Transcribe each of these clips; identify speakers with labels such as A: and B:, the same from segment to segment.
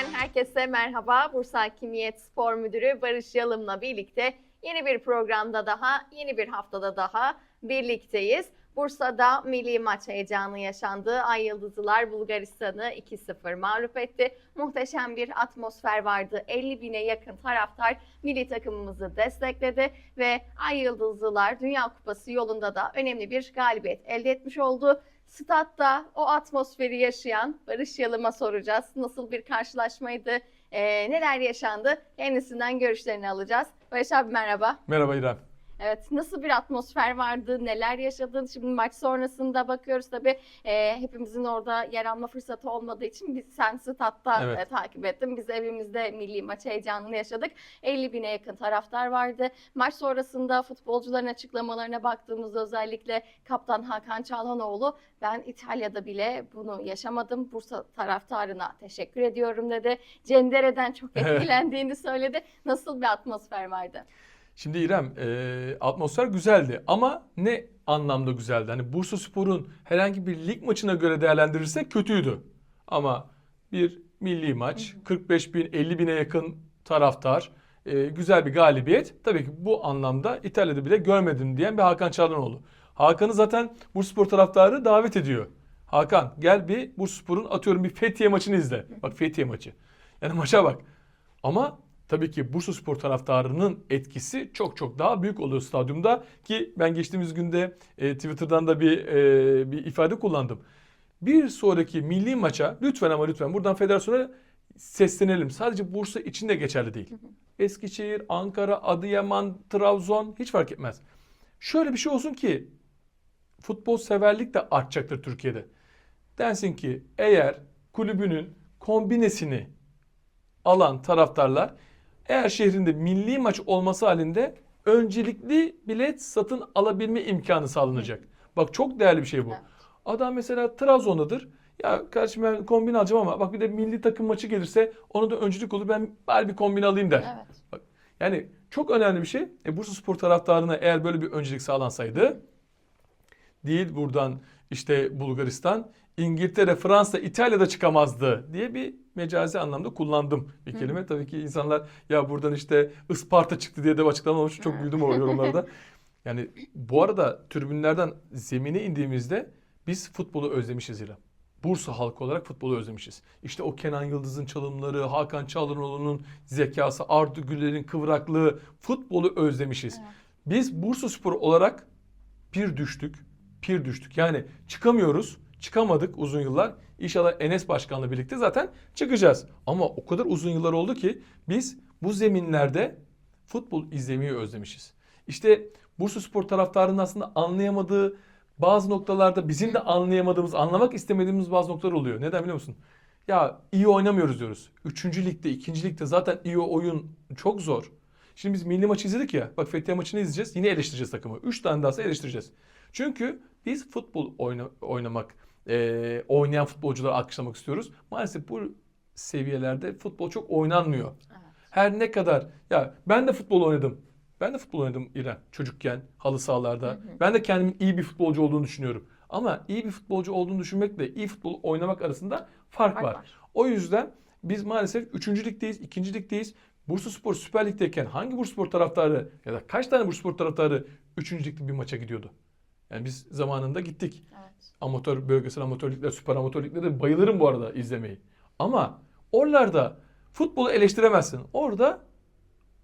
A: TV'den herkese merhaba. Bursa Hakimiyet Spor Müdürü Barış Yalım'la birlikte yeni bir programda daha, yeni bir haftada daha birlikteyiz. Bursa'da milli maç heyecanı yaşandı. Ay Yıldızlılar Bulgaristan'ı 2-0 mağlup etti. Muhteşem bir atmosfer vardı. 50 bine yakın taraftar milli takımımızı destekledi ve Ay Yıldızlılar Dünya Kupası yolunda da önemli bir galibiyet elde etmiş oldu. Statta o atmosferi yaşayan Barış Yalım'a soracağız. Nasıl bir karşılaşmaydı? Ee, neler yaşandı? Kendisinden görüşlerini alacağız. Barış abi merhaba.
B: Merhaba İrem.
A: Evet nasıl bir atmosfer vardı? Neler yaşadın? Şimdi maç sonrasında bakıyoruz tabii e, hepimizin orada yer alma fırsatı olmadığı için biz sen statta
B: Evet.
A: e, takip ettim. Biz evimizde milli maç heyecanını yaşadık. 50 bine yakın taraftar vardı. Maç sonrasında futbolcuların açıklamalarına baktığımızda özellikle kaptan Hakan Çalhanoğlu ben İtalya'da bile bunu yaşamadım. Bursa taraftarına teşekkür ediyorum dedi. Cendere'den çok etkilendiğini söyledi. Nasıl bir atmosfer vardı?
B: Şimdi İrem e, atmosfer güzeldi ama ne anlamda güzeldi? Hani Bursa Spor'un herhangi bir lig maçına göre değerlendirirsek kötüydü. Ama bir milli maç, 45 bin 50 bine yakın taraftar, e, güzel bir galibiyet. Tabii ki bu anlamda İtalya'da bile görmedim diyen bir Hakan Çalhanoğlu. Hakan'ı zaten Bursa Spor taraftarı davet ediyor. Hakan gel bir Bursa Spor'un atıyorum bir Fethiye maçını izle. Bak Fethiye maçı. Yani maça bak. Ama tabii ki Bursa Spor taraftarının etkisi çok çok daha büyük oluyor stadyumda ki ben geçtiğimiz günde e, Twitter'dan da bir e, bir ifade kullandım. Bir sonraki milli maça lütfen ama lütfen buradan federasyona seslenelim. Sadece Bursa için de geçerli değil. Eskişehir, Ankara, Adıyaman, Trabzon hiç fark etmez. Şöyle bir şey olsun ki futbol severlik de artacaktır Türkiye'de. Densin ki eğer kulübünün kombinesini alan taraftarlar eğer şehrinde milli maç olması halinde öncelikli bilet satın alabilme imkanı sağlanacak. Bak çok değerli bir şey bu.
A: Evet.
B: Adam mesela Trabzon'dadır. Ya kardeşim ben kombin alacağım ama bak bir de milli takım maçı gelirse ona da öncelik olur. Ben bari bir kombin alayım der.
A: Evet.
B: Yani çok önemli bir şey. E, Bursa Spor taraftarına eğer böyle bir öncelik sağlansaydı değil buradan işte Bulgaristan, İngiltere, Fransa, İtalya'da çıkamazdı diye bir mecazi anlamda kullandım bir kelime. Tabii ki insanlar ya buradan işte Isparta çıktı diye de açıklama olmuş. Çok
A: Evet.
B: güldüm o yorumlarda. Yani bu arada tribünlerden zemine indiğimizde biz futbolu özlemişiz İrem. Bursa halkı olarak futbolu özlemişiz. İşte o Kenan Yıldız'ın çalımları, Hakan Çalhanoğlu'nun zekası, Arda Güler'in kıvraklığı, futbolu özlemişiz.
A: Evet.
B: Biz Bursa Spor olarak bir düştük, bir düştük. Yani çıkamıyoruz, çıkamadık uzun yıllar. İnşallah Enes Başkan'la birlikte zaten çıkacağız. Ama o kadar uzun yıllar oldu ki biz bu zeminlerde futbol izlemeyi özlemişiz. İşte Bursa Spor taraftarının aslında anlayamadığı bazı noktalarda bizim de anlayamadığımız, anlamak istemediğimiz bazı noktalar oluyor. Neden biliyor musun? Ya iyi oynamıyoruz diyoruz. Üçüncü ligde, ikinci ligde zaten iyi oyun çok zor. Şimdi biz milli maçı izledik ya. Bak Fethiye maçını izleyeceğiz. Yine eleştireceğiz takımı. Üç tane daha eleştireceğiz. Çünkü biz futbol oyna, oynamak, eee, oynayan futbolcuları alkışlamak istiyoruz. Maalesef bu seviyelerde futbol çok oynanmıyor.
A: Evet.
B: Her ne kadar ya ben de futbol oynadım. Ben de futbol oynadım İrem çocukken halı sahalarda. Ben de kendimin iyi bir futbolcu olduğunu düşünüyorum. Ama iyi bir futbolcu olduğunu düşünmekle iyi futbol oynamak arasında fark,
A: Fark
B: var.
A: var.
B: O yüzden biz maalesef 3. ligdeyiz, 2. ligdeyiz. Bursa Spor Süper Lig'deyken hangi Bursa Spor taraftarı ya da kaç tane Bursa Spor taraftarı 3. ligde bir maça gidiyordu? Yani biz zamanında gittik.
A: Evet.
B: Amatör, bölgesel amatör ligler, süper amatör ligler de bayılırım bu arada izlemeyi. Ama oralarda futbolu eleştiremezsin. Orada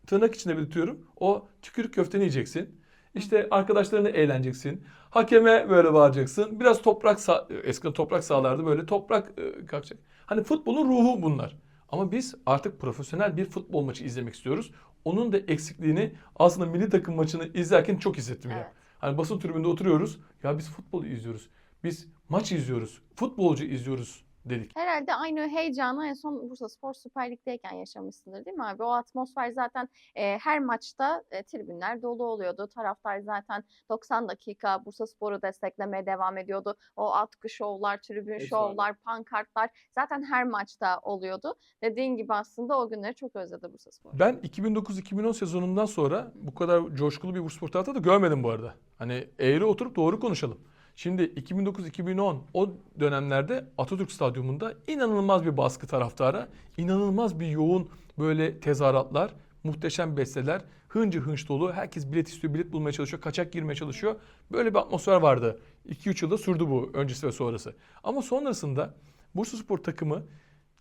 B: tırnak içinde belirtiyorum. O tükürük köfteni yiyeceksin. İşte arkadaşlarını eğleneceksin. Hakeme böyle bağıracaksın. Biraz toprak sağ, eskiden toprak sahalarda böyle toprak e, kalkacak. Hani futbolun ruhu bunlar. Ama biz artık profesyonel bir futbol maçı izlemek istiyoruz. Onun da eksikliğini aslında milli takım maçını izlerken çok hissettim ya. Hani basın tribünde oturuyoruz. Ya biz futbolu izliyoruz. Biz maç izliyoruz. Futbolcu izliyoruz dedik.
A: Herhalde aynı heyecanı en son Bursa Spor Süper Lig'deyken yaşamışsındır değil mi abi? O atmosfer zaten e, her maçta e, tribünler dolu oluyordu. Taraftar zaten 90 dakika Bursa Spor'u desteklemeye devam ediyordu. O atkı şovlar, tribün
B: Hepsi
A: şovlar, pankartlar zaten her maçta oluyordu. Dediğin gibi aslında o günleri çok özledi Bursa Spor.
B: Ben 2009-2010 sezonundan sonra bu kadar coşkulu bir Bursaspor taraftarı da görmedim bu arada. Hani eğri oturup doğru konuşalım. Şimdi 2009-2010 o dönemlerde Atatürk Stadyumunda inanılmaz bir baskı taraftara, inanılmaz bir yoğun böyle tezahüratlar, muhteşem besteler, hıncır hınç dolu. Herkes bilet istiyor, bilet bulmaya çalışıyor, kaçak girmeye çalışıyor. Böyle bir atmosfer vardı. 2-3 yılda sürdü bu öncesi ve sonrası. Ama sonrasında Bursaspor takımı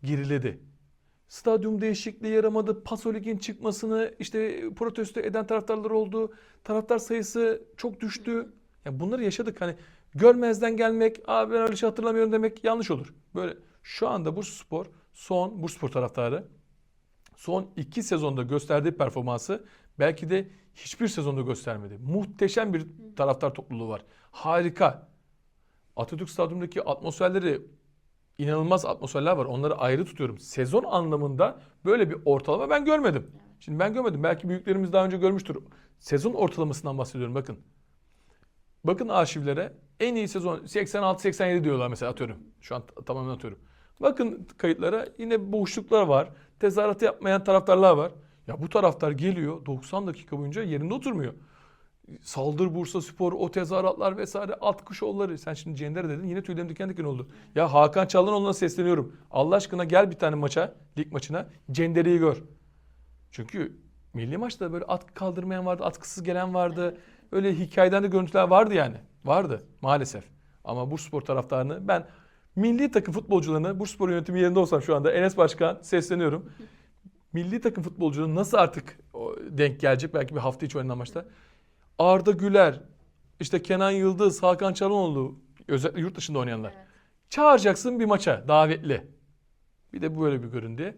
B: geriledi. Stadyum değişikliği yaramadı. Pasolik'in çıkmasını işte protesto eden taraftarlar oldu. Taraftar sayısı çok düştü. Ya bunları yaşadık. Hani görmezden gelmek, abi ben öyle şey hatırlamıyorum demek yanlış olur. Böyle şu anda Bursaspor son Bursaspor taraftarı son iki sezonda gösterdiği performansı belki de hiçbir sezonda göstermedi. Muhteşem bir taraftar topluluğu var. Harika. Atatürk Stadyumundaki atmosferleri inanılmaz atmosferler var. Onları ayrı tutuyorum. Sezon anlamında böyle bir ortalama ben görmedim. Şimdi ben görmedim. Belki büyüklerimiz daha önce görmüştür. Sezon ortalamasından bahsediyorum bakın. Bakın arşivlere en iyi sezon 86-87 diyorlar mesela atıyorum. Şu an tamamen atıyorum. Bakın kayıtlara yine boşluklar var. Tezahüratı yapmayan taraftarlar var. Ya bu taraftar geliyor 90 dakika boyunca yerinde oturmuyor. Saldır Bursa Spor, o tezahüratlar vesaire, at kuş oğulları. Sen şimdi Cender dedin yine tüylerim diken diken oldu. Ya Hakan Çallanoğlu'na sesleniyorum. Allah aşkına gel bir tane maça, lig maçına. Cender'i gör. Çünkü milli maçta böyle at kaldırmayan vardı, atkısız gelen vardı. Öyle hikayeden de görüntüler vardı yani. Vardı maalesef. Ama Bursaspor taraftarını ben milli takım futbolcularını Bursaspor yönetimi yerinde olsam şu anda Enes Başkan sesleniyorum. Milli takım futbolcuları nasıl artık denk gelecek belki bir hafta içi oynanan maçta. Arda Güler, işte Kenan Yıldız, Hakan Çalhanoğlu özellikle yurt dışında oynayanlar.
A: Evet.
B: Çağıracaksın bir maça davetli. Bir de böyle bir görün diye.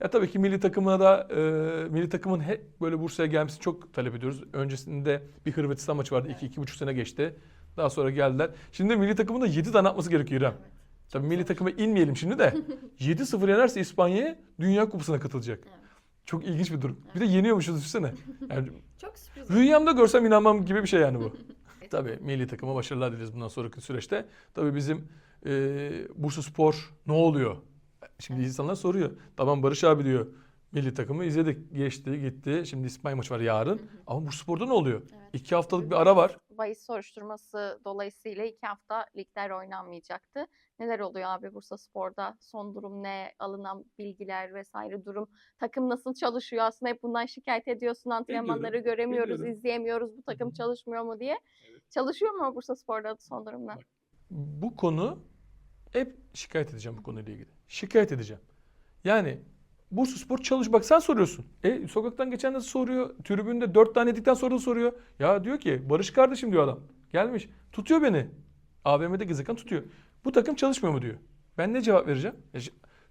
B: Ya tabii ki milli takımına da e, milli takımın hep böyle Bursa'ya gelmesini çok talep ediyoruz. Öncesinde bir Hırvatistan maçı vardı. 2-2,5 sene geçti. Daha sonra geldiler. Şimdi milli takımın da 7 tane atması gerekiyor İrem.
A: Evet.
B: Tabii milli takıma inmeyelim şimdi de. 7-0 yenerse İspanya'ya Dünya Kupası'na katılacak.
A: Evet.
B: Çok ilginç bir durum. Bir de yeniyormuşuz düşünsene. Yani
A: Çok sürpriz.
B: Rüyamda görsem inanmam gibi bir şey yani bu. Tabii milli takıma başarılar dileriz bundan sonraki süreçte. Tabii bizim e, Bursa Spor ne oluyor? Şimdi insanlar soruyor. Tamam Barış abi diyor. Milli takımı izledik. Geçti gitti. Şimdi İspanya maçı var yarın. Ama Bursa Spor'da ne oluyor?
A: Evet.
B: İki haftalık bir ara var.
A: Bahis soruşturması dolayısıyla iki hafta ligler oynanmayacaktı. Neler oluyor abi Bursa Spor'da? Son durum ne? Alınan bilgiler vesaire durum. Takım nasıl çalışıyor? Aslında hep bundan şikayet ediyorsun. Antrenmanları göremiyoruz,
B: ediyorum.
A: izleyemiyoruz. Bu takım çalışmıyor mu diye. Çalışıyor mu Bursa Spor'da son durumda?
B: Bu konu hep şikayet edeceğim bu konuyla ilgili. Şikayet edeceğim. Yani Bursa Spor çalış bak sen soruyorsun. E sokaktan geçen de soruyor. Tribünde dört tane yedikten sonra da soruyor. Ya diyor ki Barış kardeşim diyor adam. Gelmiş. Tutuyor beni. AVM'de gezerken tutuyor. Bu takım çalışmıyor mu diyor. Ben ne cevap vereceğim? E,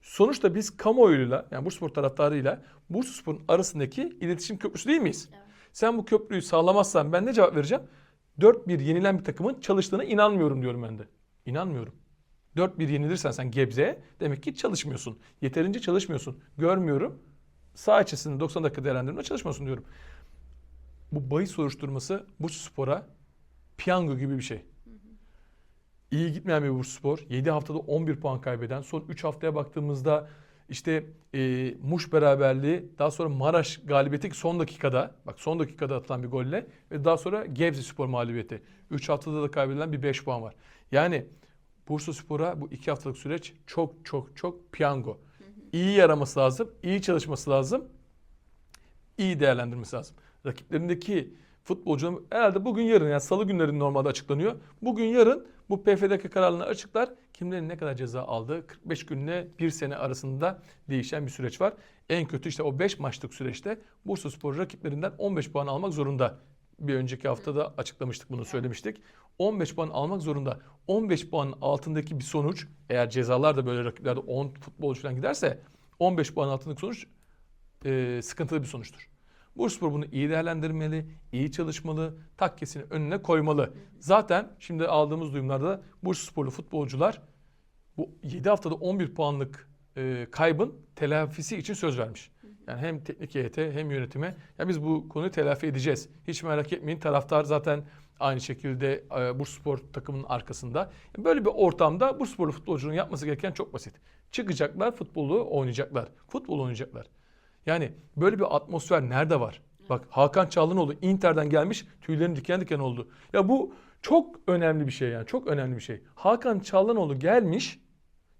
B: sonuçta biz kamuoyuyla yani Bursaspor taraftarıyla Bursaspor'un arasındaki iletişim köprüsü değil miyiz?
A: Evet.
B: Sen bu köprüyü sağlamazsan ben ne cevap vereceğim? 4-1 yenilen bir takımın çalıştığına inanmıyorum diyorum ben de. İnanmıyorum. 4-1 yenilirsen sen Gebze'ye demek ki çalışmıyorsun. Yeterince çalışmıyorsun. Görmüyorum. Sağ içerisinde 90 dakika değerlendirme çalışmıyorsun diyorum. Bu bahis soruşturması Bursaspor'a piyango gibi bir şey. İyi gitmeyen bir Bursaspor. 7 haftada 11 puan kaybeden. Son 3 haftaya baktığımızda işte e, Muş beraberliği, daha sonra Maraş galibiyeti son dakikada, bak son dakikada atılan bir golle ve daha sonra Gebze Spor mağlubiyeti. 3 haftada da kaybedilen bir 5 puan var. Yani Bursa Spor'a bu 2 haftalık süreç çok çok çok piyango. İyi yaraması lazım, iyi çalışması lazım, iyi değerlendirmesi lazım. Rakiplerindeki futbolcuların herhalde bugün yarın yani salı günleri normalde açıklanıyor. Bugün yarın bu PFDK kararını açıklar. Kimlerin ne kadar ceza aldığı 45 günle 1 sene arasında değişen bir süreç var. En kötü işte o 5 maçlık süreçte Bursa Spor rakiplerinden 15 puan almak zorunda. Bir önceki haftada açıklamıştık bunu söylemiştik. 15 puan almak zorunda. 15 puanın altındaki bir sonuç eğer cezalar da böyle rakiplerde 10 futbolcu falan giderse 15 puan altındaki sonuç e, sıkıntılı bir sonuçtur. Bursaspor bunu iyi değerlendirmeli, iyi çalışmalı, takkesini önüne koymalı. Zaten şimdi aldığımız duyumlarda Bursasporlu futbolcular bu 7 haftada 11 puanlık e, kaybın telafisi için söz vermiş. Yani hem teknik heyete hem yönetime ya biz bu konuyu telafi edeceğiz. Hiç merak etmeyin taraftar zaten aynı şekilde e, Bursaspor takımının arkasında. Böyle bir ortamda Bursasporlu futbolcunun yapması gereken çok basit. Çıkacaklar futbolu oynayacaklar. Futbol oynayacaklar. Yani böyle bir atmosfer nerede var? Bak Hakan Çalhanoğlu Inter'den gelmiş tüylerim diken diken oldu. Ya bu Çok önemli bir şey yani. Çok önemli bir şey. Hakan Çallanoğlu gelmiş.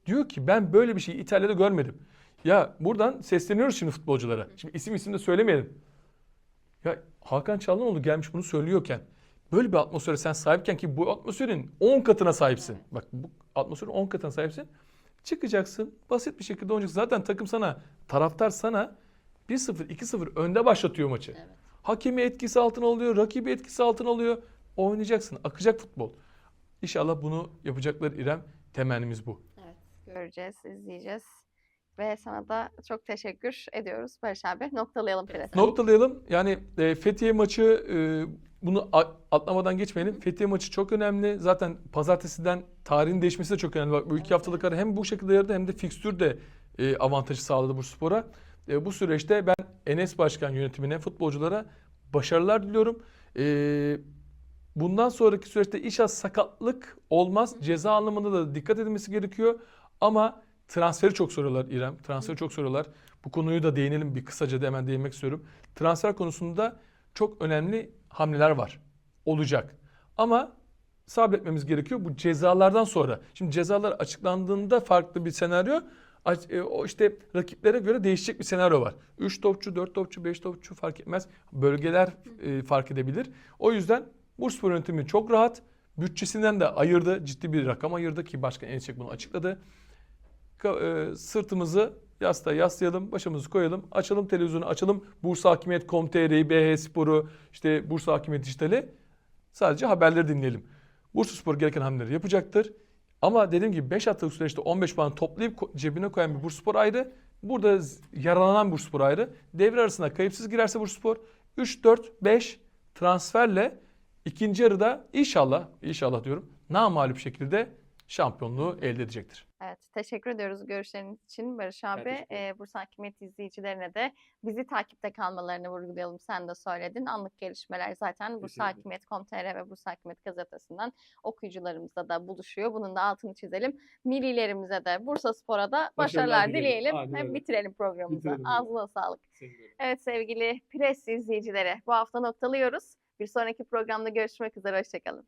B: Diyor ki ben böyle bir şeyi İtalya'da görmedim. Ya buradan sesleniyoruz şimdi futbolculara. Şimdi isim isim de söylemeyelim. Ya Hakan Çallanoğlu gelmiş bunu söylüyorken böyle bir atmosfere sen sahipken ki bu atmosferin 10 katına sahipsin. Bak bu atmosferin 10 katına sahipsin. Çıkacaksın basit bir şekilde oynayacaksın. Zaten takım sana taraftar sana 1-0 2-0 önde başlatıyor maçı.
A: Evet.
B: Hakemi etkisi altına alıyor, rakibi etkisi altına alıyor. Oynayacaksın. Akacak futbol. İnşallah bunu yapacaklar İrem. Temennimiz bu.
A: Evet, göreceğiz, izleyeceğiz. Ve sana da çok teşekkür ediyoruz Barış abi. Noktalayalım Pires.
B: Noktalayalım. Yani e, Fethiye maçı e, bunu atlamadan geçmeyelim. Fethiye maçı çok önemli. Zaten pazartesiden tarihin değişmesi de çok önemli. Bak bu iki haftalık ara hem bu şekilde yaradı hem de fikstür de e, avantajı sağladı bu spora. E, bu süreçte ben Enes Başkan yönetimine, futbolculara başarılar diliyorum. E, bundan sonraki süreçte inşallah sakatlık olmaz. Ceza anlamında da dikkat edilmesi gerekiyor. Ama transferi çok soruyorlar İrem. Transferi çok soruyorlar. Bu konuyu da değinelim bir kısaca da hemen değinmek istiyorum. Transfer konusunda çok önemli hamleler var. Olacak. Ama sabretmemiz gerekiyor bu cezalardan sonra. Şimdi cezalar açıklandığında farklı bir senaryo. E, O işte rakiplere göre değişecek bir senaryo var. 3 topçu, 4 topçu, 5 topçu fark etmez. Bölgeler e, fark edebilir. O yüzden Bursaspor yönetimi çok rahat. Bütçesinden de ayırdı. Ciddi bir rakam ayırdı ki Başkan Enes Çek bunu açıkladı. E, sırtımızı yastığa yaslayalım, başımızı koyalım, açalım televizyonu, açalım Bursa Hakimiyet.com.tr'yi, BH Spor'u, işte Bursa Hakimiyet Dijital'i sadece haberleri dinleyelim. Bursa Spor gereken hamleleri yapacaktır. Ama dediğim gibi 5 haftalık süreçte 15 puan toplayıp cebine koyan bir Bursaspor ayrı. Burada yaralanan Bursaspor ayrı. Devre arasında kayıpsız girerse Bursaspor 3, 4, 5 transferle ikinci yarıda inşallah, inşallah diyorum, namalup şekilde şampiyonluğu elde edecektir.
A: Evet, teşekkür ediyoruz görüşleriniz için Barış abi. Ee, Bursa Hakimiyet izleyicilerine de bizi takipte kalmalarını vurgulayalım. Sen de söyledin. Anlık gelişmeler zaten Bursa. Hakimiyet.com.tr ve Bursa Hakimiyet gazetesinden okuyucularımızla da buluşuyor. Bunun da altını çizelim. Millilerimize de Bursa Spor'a da başarılar,
B: dileyelim.
A: dileyelim.
B: Aynen
A: bitirelim programımızı.
B: Bitirelim.
A: Ağzına sağlık. Evet sevgili Pres izleyicileri bu hafta noktalıyoruz. Bir sonraki programda görüşmek üzere. Hoşçakalın.